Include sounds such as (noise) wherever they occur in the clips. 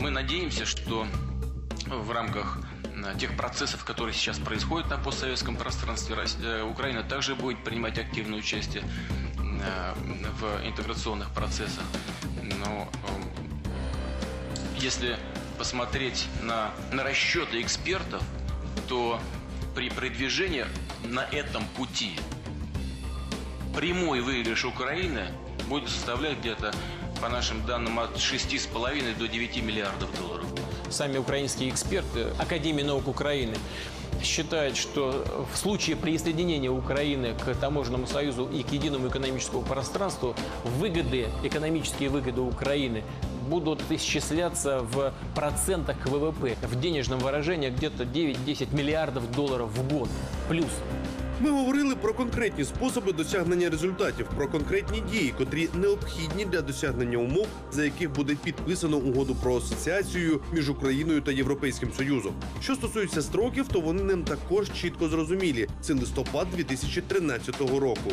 Мы надеемся, что в рамках э, тех процессов, которые сейчас происходят на постсоветском пространстве, Рос- э, Украина также будет принимать активное участие э, в интеграционных процессах. Но если посмотреть на, на расчеты экспертов, то при продвижении на этом пути прямой выигрыш Украины будет составлять где-то, по нашим данным, от 6,5 до 9 миллиардов долларов. Сами украинские эксперты Академии наук Украины считают, что в случае присоединения Украины к таможенному союзу и к единому экономическому пространству выгоды, экономические выгоды Украины будут исчисляться в процентах к ВВП. В денежном выражении где-то 9-10 миллиардов долларов в год. Плюс. Ми говорили про конкретні способи досягнення результатів, про конкретні дії, котрі необхідні для досягнення умов, за яких буде підписано угоду про асоціацію між Україною та Європейським Союзом. Що стосується строків, то вони ним також чітко зрозумілі. Це листопад 2013 року.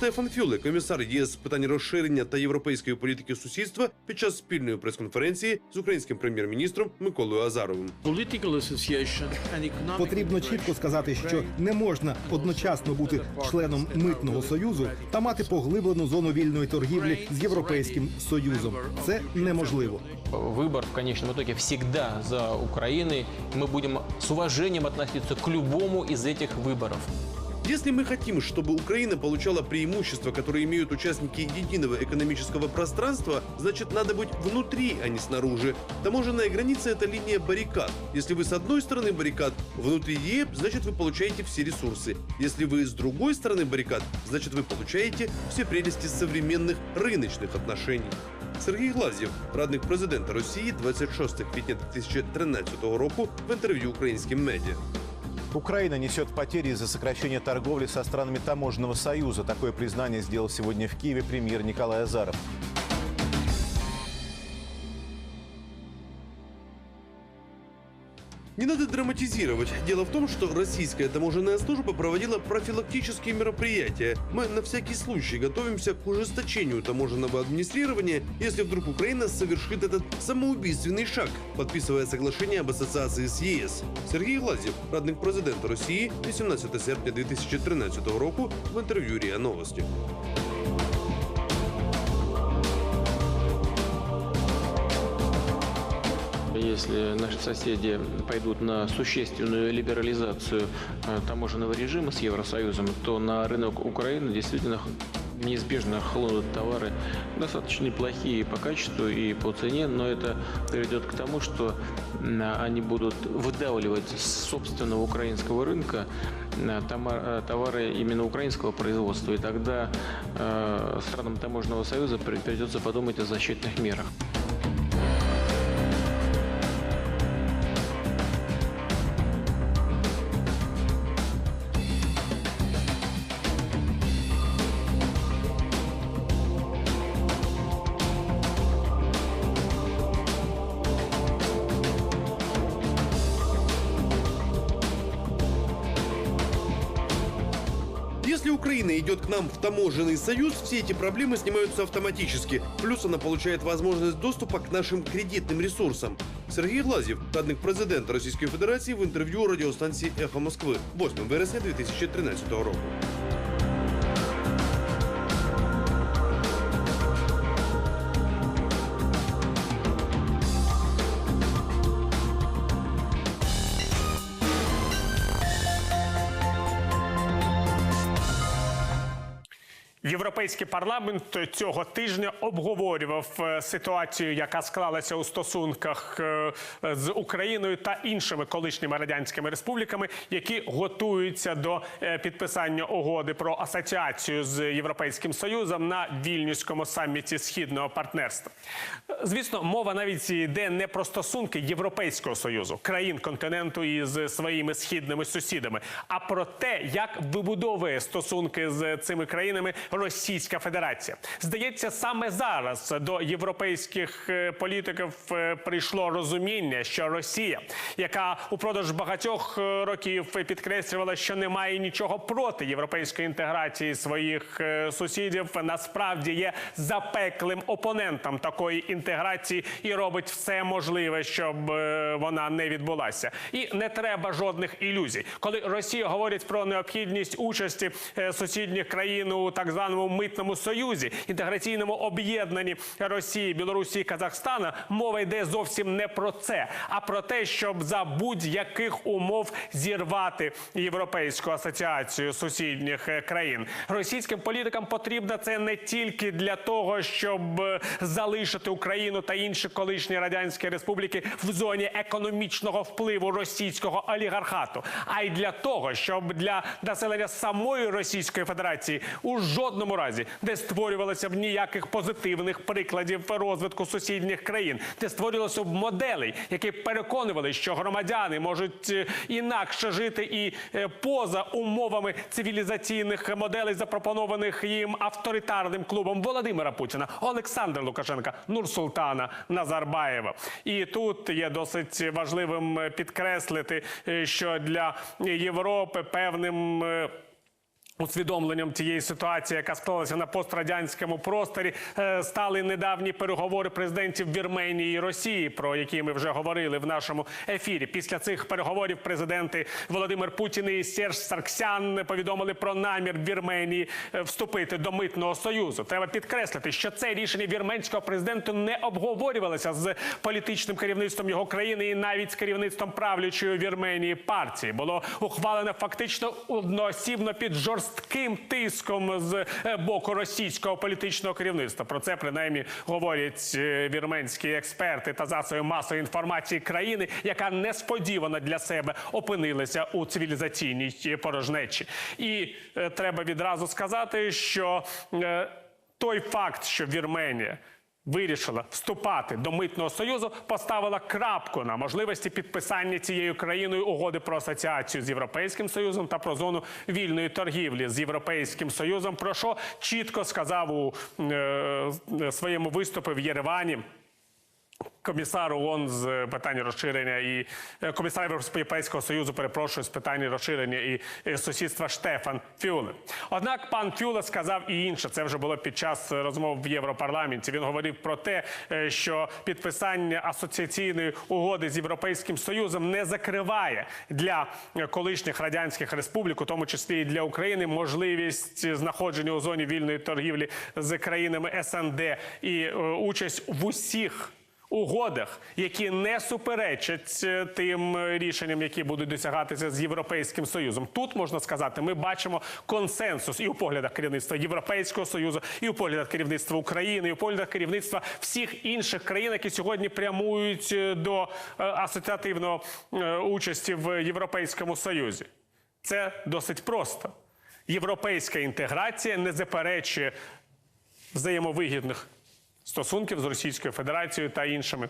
Штефан Фюле, комісар ЄС з питань розширення та європейської політики сусідства, під час спільної прес-конференції з українським прем'єр-міністром Миколою Азаровим. Political association and economic Потрібно чітко сказати, що не можна одночасно бути членом митного союзу та мати поглиблену зону вільної торгівлі з європейським союзом. Це неможливо. Выбор в конечном итоге всегда за Украиной. Мы будем с уважением относиться к любому из этих выборов. Если мы хотим, чтобы Украина получала преимущества, которые имеют участники единого экономического пространства, значит надо быть внутри, а не снаружи. Таможенная граница – это линия баррикад. Если вы с одной стороны баррикад внутри ЕЭ, значит вы получаете все ресурсы. Если вы с другой стороны баррикад, значит вы получаете все прелести современных рыночных отношений. Сергій Глазєв, радник президента Росії 26 квітня 2013 року в інтерв'ю українським медіа. Украина несет потери из-за сокращения торговли со странами таможенного союза. Такое признание сделал сегодня в Киеве премьер Николай Азаров. Не надо драматизировать. Дело в том, что российская таможенная служба проводила профилактические мероприятия. Мы на всякий случай готовимся к ужесточению таможенного администрирования, если вдруг Украина совершит этот самоубийственный шаг, подписывая соглашение об ассоциации с ЕС. Сергій Глазів, радник президента Росії, 18 серпня 2013 року в інтерв'ю РІА Новості. Если наши соседи пойдут на существенную либерализацию э, таможенного режима с Евросоюзом, то на рынок Украины действительно неизбежно хлынут товары достаточно неплохие по качеству и по цене, но это приведет к тому, что они будут выдавливать с собственного украинского рынка э, э, товары именно украинского производства, и тогда странам таможенного союза при- придется подумать о защитных мерах. Украина идет к нам в таможенный союз, все эти проблемы снимаются автоматически. Плюс она получает возможность доступа к нашим кредитным ресурсам. Сергій Глазів, радник президента Російської Федерації, в інтерв'ю радіостанції Ехо Москви 8 вересня 2013 року. Європейський парламент цього тижня обговорював е, ситуацію, яка склалася у стосунках е, з Україною та іншими колишніми радянськими республіками, які готуються до е, підписання угоди про асоціацію з Європейським Союзом на вільнюському саміті східного партнерства. Звісно, мова навіть йде не про стосунки Європейського союзу, країн континенту із своїми східними сусідами, а про те, як вибудовує стосунки з цими країнами Російська Федерація. Здається, саме зараз до європейських е, політиків е, прийшло розуміння, що Росія, яка упродовж багатьох е, років підкреслювала, що не має нічого проти європейської інтеграції своїх сусідів, насправді є запеклим опонентом такої інтеграції і робить все можливе, щоб вона не відбулася. І не треба жодних ілюзій. Коли Росія говорить про необхідність участі сусідніх країн у так званому митному союзі, інтеграційному об'єднанні Росії, Білорусі і Казахстана, мова йде зовсім не про це, а про те, щоб за будь-яких умов зірвати європейську асоціацію сусідніх е, країн. Російським політикам потрібно це не тільки для того, щоб е, залишити Україну та інші колишні радянські республіки в зоні економічного впливу російського олігархату, а й для того, щоб для населення самої Російської Федерації у жодному разі не створювалося б ніяких позитивних прикладів розвитку сусідніх країн, не створювалося б моделей, які переконували, що громадяни можуть е, інакше жити і е, поза умовами цивілізаційних моделей, запропонованих їм авторитарним клубом Володимира Путіна, Олександра Лукашенка, Нурсултана Назарбаєва. І тут є досить важливим е, підкреслити, що для Європи певним. Усвідомленням тієї ситуації, яка склалася на пострадянському просторі, е, стали недавні переговори президентів Вірменії і Росії, про які ми вже говорили в нашому ефірі. Після цих переговорів президенти Володимир Путін і Серж Сарксян повідомили про намір Вірменії е, вступити до митного союзу. Треба підкреслити, що це рішення вірменського президента не обговорювалося з політичним керівництвом його країни і навіть з керівництвом правлячої Вірменії партії. Було ухвалено фактично одноосібно під жорстким тиском з е, боку російського політичного керівництва. Про це принаймні говорять е, вірменські експерти та засоби масової інформації країни, яка несподівано для себе опинилася у цивілізаційній е, порожнечі. І е, треба відразу сказати, що е, той факт, що Вірменія вирішила вступати до митного союзу, поставила крапку на можливості підписання цією країною угоди про асоціацію з європейським союзом та про зону вільної торгівлі з європейським союзом. Про що чітко сказав у е, своєму виступі в Єревані. Комісар ООН з питань розширення і е, комісар Європейського союзу перепрошую з питань розширення і е, сусідства Штефан Фюле. Однак пан Фюле сказав і інше. Це вже було під час розмов в Європарламенті. Він говорив про те, е, що підписання асоціаційної угоди з європейським союзом не закриває для колишніх радянських республік, у тому числі і для України, можливість знаходження у зоні вільної торгівлі з країнами СНД і участь в усіх угодах, які не суперечать е, тим е, рішенням, які будуть досягатися з європейським союзом. Тут можна сказати, ми бачимо консенсус і у поглядах керівництва Європейського союзу, і у поглядах керівництва України, і у поглядах керівництва всіх інших країн, які сьогодні прямують е, до асоціативного участі в Європейському Союзі. Це досить просто. Європейська інтеграція не заперечує взаємовигідних стосунків з Російською Федерацією та іншими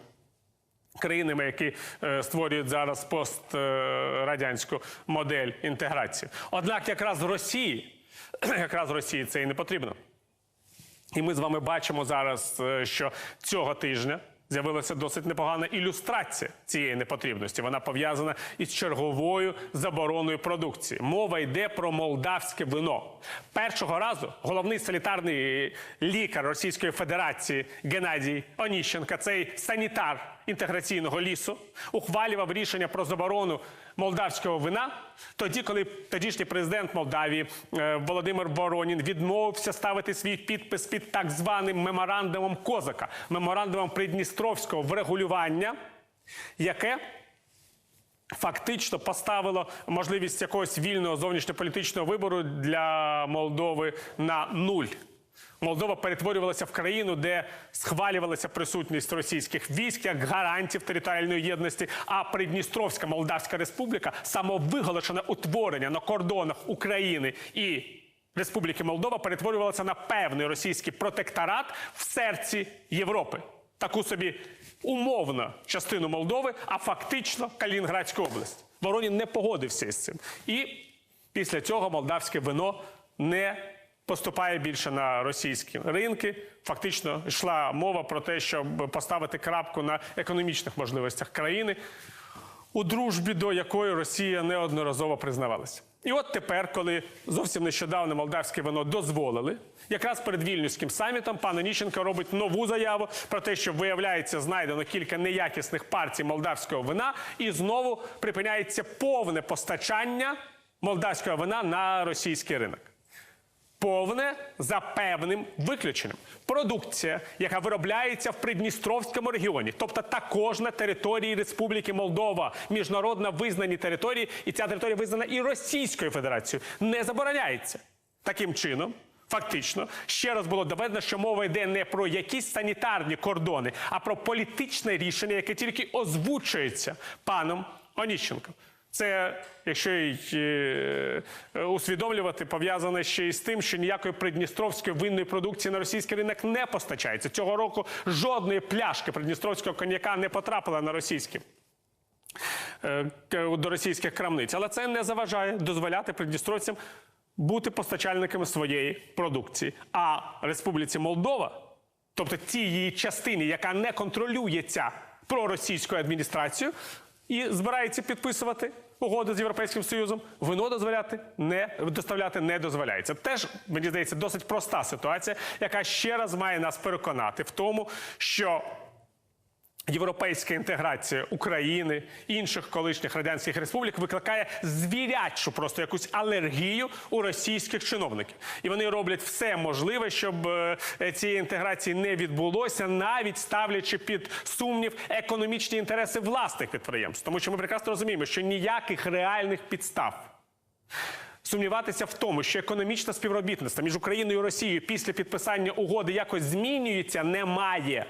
країнами, які е, створюють зараз пострадянську модель інтеграції. Однак, якраз в Росії, (clears throat) якраз в Росії це і не потрібно. І ми з вами бачимо зараз, е, що цього тижня з'явилася досить непогана ілюстрація цієї непотрібності. Вона пов'язана із черговою забороною продукції. Мова йде про молдавське вино. Першого разу головний санітарний лікар Російської Федерації Геннадій Оніщенка, цей санітар інтеграційного лісу, ухвалював рішення про заборону молдавського вина, тоді, коли тодішній президент Молдавії е, Володимир Воронін відмовився ставити свій підпис під так званим меморандумом Козака, меморандумом Придністровського врегулювання, яке фактично поставило можливість якогось вільного зовнішньополітичного вибору для Молдови на нуль. Молдова перетворювалася в країну, де схвалювалася присутність російських військ як гарантів територіальної єдності. А Придністровська Молдавська Республіка самовиголошене утворення на кордонах України і Республіки Молдова перетворювалася на певний російський протекторат в серці Європи. Таку собі умовно частину Молдови, а фактично Калінінградську область. Воронін не погодився із цим. І після цього молдавське вино не поступає більше на російські ринки. Фактично йшла мова про те, щоб поставити крапку на економічних можливостях країни, у дружбі до якої Росія неодноразово признавалася. І от тепер, коли зовсім нещодавно молдавське вино дозволили, якраз перед вільнюським самітом пан Оніщенко робить нову заяву про те, що виявляється, знайдено кілька неякісних партій молдавського вина, і знову припиняється повне постачання молдавського вина на російський ринок. Повне за певним виключенням. Продукція, яка виробляється в Придністровському регіоні, тобто також на території Республіки Молдова, міжнародно визнані території, і ця територія визнана і Російською Федерацією, не забороняється. Таким чином, фактично, ще раз було доведено, що мова йде не про якісь санітарні кордони, а про політичне рішення, яке тільки озвучується паном Оніщенком. Це, якщо й е, усвідомлювати, пов'язане ще й з тим, що ніякої придністровської винної продукції на російський ринок не постачається. Цього року жодної пляшки придністровського коньяка не потрапила на російський. е, до російських крамниць, але це не заважає дозволяти придністровцям бути постачальниками своєї продукції. А Республіці Молдова, тобто тій її частині, яка не контролюється проросійською адміністрацією, і збирається підписувати угоди з Європейським Союзом, вино дозволяти не доставляти не дозволяється. Теж мені здається досить проста ситуація, яка ще раз має нас переконати в тому, що Європейська інтеграція України інших колишніх радянських республік викликає звірячу просто якусь алергію у російських чиновників, і вони роблять все можливе, щоб е, цієї інтеграції не відбулося, навіть ставлячи під сумнів економічні інтереси власних підприємств, тому що ми прекрасно розуміємо, що ніяких реальних підстав. Сумніватися в тому, що економічне співробітництво між Україною і Росією після підписання угоди якось змінюється, немає.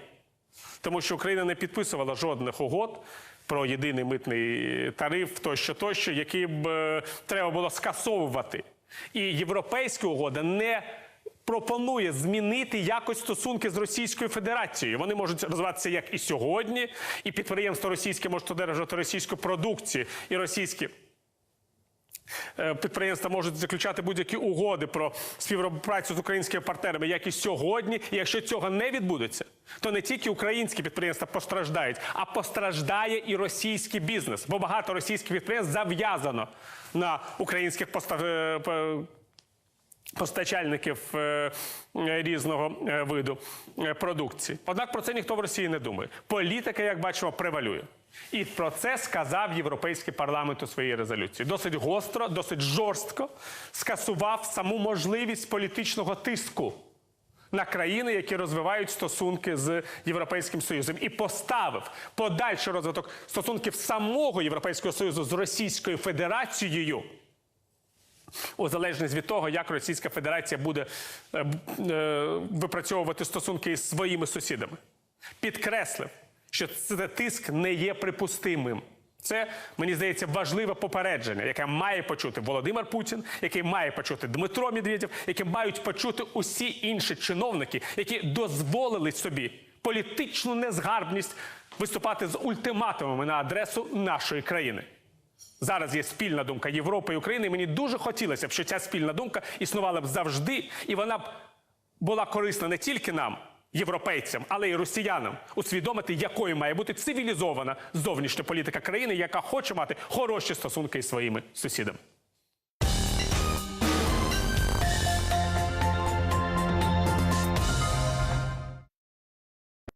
Тому що Україна не підписувала жодних угод про єдиний митний тариф, тощо, тощо, які б е, треба було скасовувати. І європейська угода не пропонує змінити якось стосунки з Російською Федерацією. Вони можуть розвиватися як і сьогодні, і підприємства російське можуть одержувати російську продукцію і російські. Е, Підприємства можуть заключати будь-які угоди про співпрацю з українськими партнерами, як і сьогодні. І якщо цього не відбудеться, то не тільки українські підприємства постраждають, а постраждає і російський бізнес. Бо багато російських підприємств зав'язано на українських е, постачальників е, різного виду продукції. Однак про це ніхто в Росії не думає. Політика, як бачимо, превалює. І про це сказав Європейський парламент у своїй резолюції. Досить гостро, досить жорстко скасував саму можливість політичного тиску на країни, які розвивають стосунки з Європейським Союзом, і поставив подальший розвиток стосунків самого Європейського Союзу з Російською Федерацією у залежність від того, як Російська Федерація буде е, е, випрацьовувати стосунки із своїми сусідами. Підкреслив, що цей тиск не є припустимим. Це, мені здається, важливе попередження, яке має почути Володимир Путін, яке має почути Дмитро Медведєв, яке мають почути усі інші чиновники, які дозволили собі політичну незгарбність виступати з ультиматумами на адресу нашої країни. Зараз є спільна думка Європи і України. І мені дуже хотілося б, щоб ця спільна думка існувала б завжди, і вона б була корисна не тільки нам, європейцям, але й росіянам, усвідомити, якою має бути цивілізована зовнішня політика країни, яка хоче мати хороші стосунки із своїми сусідами.